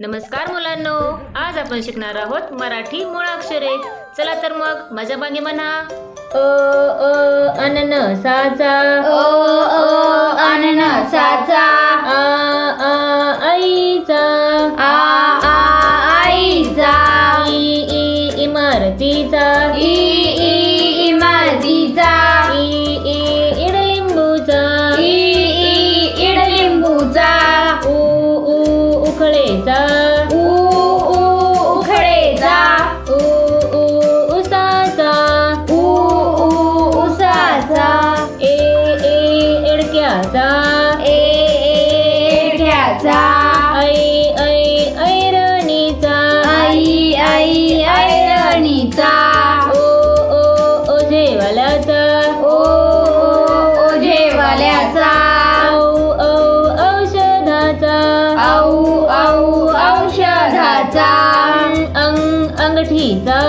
नमस्कार मुलांनो आज आपण शिकणार आहोत मराठी मूळाक्षरे चला तर मग माझ्या मागे म्हणा. ओ ओ अनन साचा ओ ओ अननसाचा आ आ आईचा आ आ आईचा ई ई इमारतीचा ई ठिचा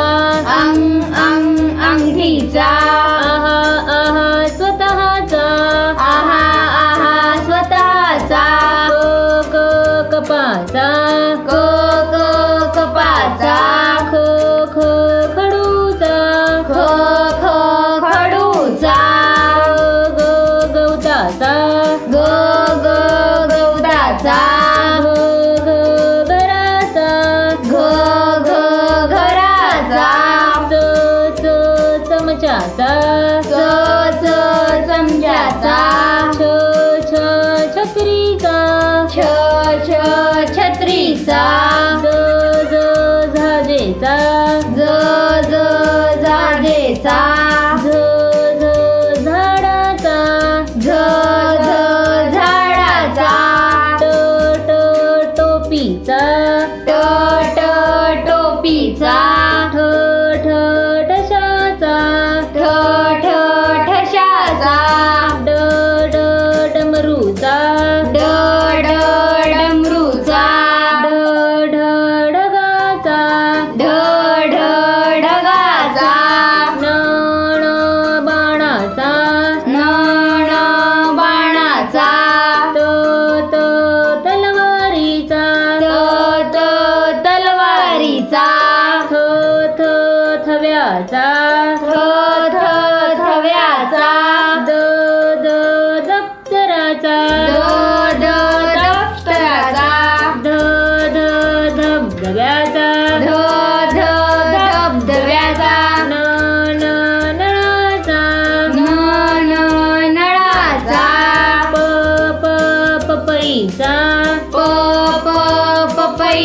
अंग अंग अंगठीचा च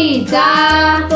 一张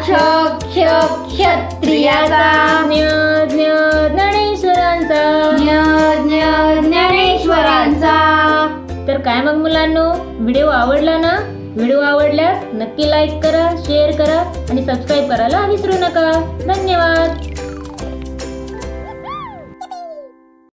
क्ष क्ष क्षत्रियाचा ज्ञ ज्ञ ज्ञानेश्वरांचा ज्ञ ज्ञ ज्ञानेश्वरांचा तर काय मग मुलांनो? व्हिडिओ आवडला ना? व्हिडिओ आवडल्यास नक्की लाईक करा शेअर करा आणि सबस्क्राईब करायला विसरू नका. धन्यवाद.